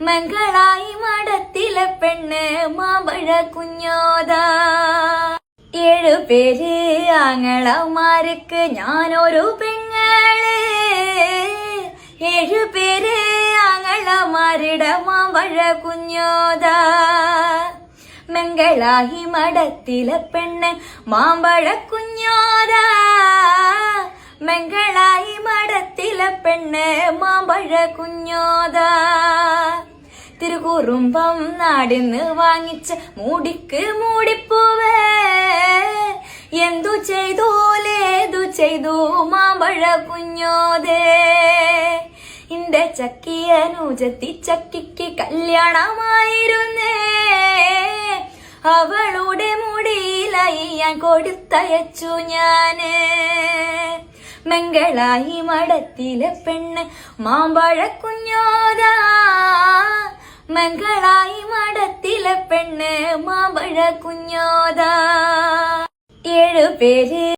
മംഗളായി മടത്തിലെ പെണ്ണ് മാമ്പഴ കുഞ്ഞോദ ഏഴു പേര് ആങ്ങളമാർക്ക് ഞാനൊരു പെങ്ങൾ. ഏഴു പേര് ആങ്ങളമാരുടെ മാമ്പഴ കുഞ്ഞോദ മംഗളായി മടത്തിലെ പെണ്ണ് മാമ്പഴ കുഞ്ഞോദ മംഗളായി മടത്തിലെ പെണ്ണ് മാമ്പഴ കുഞ്ഞോദ തിരുകുറുമ്പം നാടിന്ന് വാങ്ങിച്ച മൂടിക്ക് മൂടിപ്പൂവേ. എന്തു ചെയ്തോലേതു ചെയ്തു മാമ്പഴ കുഞ്ഞോതേ. ഇന്റെ ചക്കിയനുജത്തി ചക്കിക്ക് കല്യാണമായിരുന്നേ. അവളുടെ മുടിയിലായി ഞാൻ കൊടുത്തയച്ചു ഞാൻ. മംഗളായി മടത്തിലെ പെണ്ണ് മാമ്പഴ കുഞ്ഞോദാ മംഗളായി മടത്തിലെ പെണ്ണ് മാമ്പഴ കുഞ്ഞോദ ഏഴു പേര്